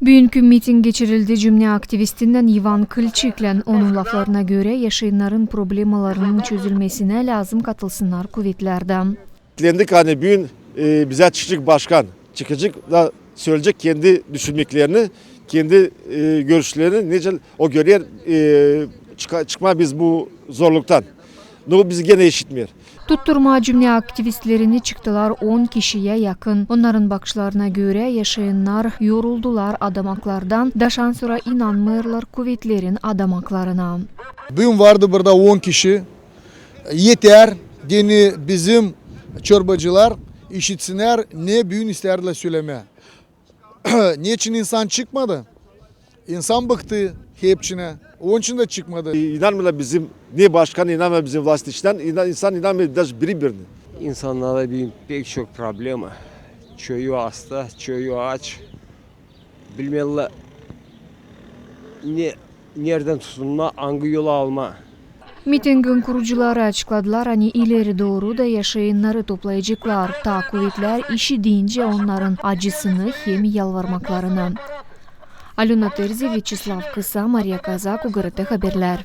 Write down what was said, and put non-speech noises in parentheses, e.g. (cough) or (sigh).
Bugünkü miting geçirildi. Cümle aktivistinden Ivan Kılçık'la onun laflarına göre yaşayanların problemalarının çözülmesine lazım katılsınlar kuvvetlerden. Beklendik hani bugün e, bize çıkacak başkan çıkacak da söyleyecek kendi düşünmeklerini, kendi e, görüşlerini nece o görüyor e, çıka, çıkma biz bu zorluktan. Ne bizi gene eşitmiyor. Tutturma cümle aktivistlerini çıktılar 10 kişiye yakın. Onların bakışlarına göre yaşayanlar yoruldular adamaklardan. Daşan sonra inanmıyorlar kuvvetlerin adamaklarına. Bugün vardı burada 10 kişi. Yeter. Gene bizim çorbacılar işitsinler ne büyün isterler söyleme. (clears throat) Niçin insan çıkmadı? İnsan bıktı hepçine. Onun için de çıkmadı. İnanmıyorlar bizim, niye başkan inanmıyor bizim vlast içten, inan, insan inanmıyor biraz biri birine. İnsanlara bir, pek çok problem. Çoğu hasta, çoğu aç. Bilmiyorlar ne, nereden tutunma, hangi yolu alma. Mitingin kurucuları açıkladılar hani ileri doğru da yaşayanları toplayacaklar. Ta kuvvetler işi deyince onların acısını hem yalvarmaklarını. Алюна Терзі, Вічеслав Киса, Марія Казак, Угоротеха Бірлер.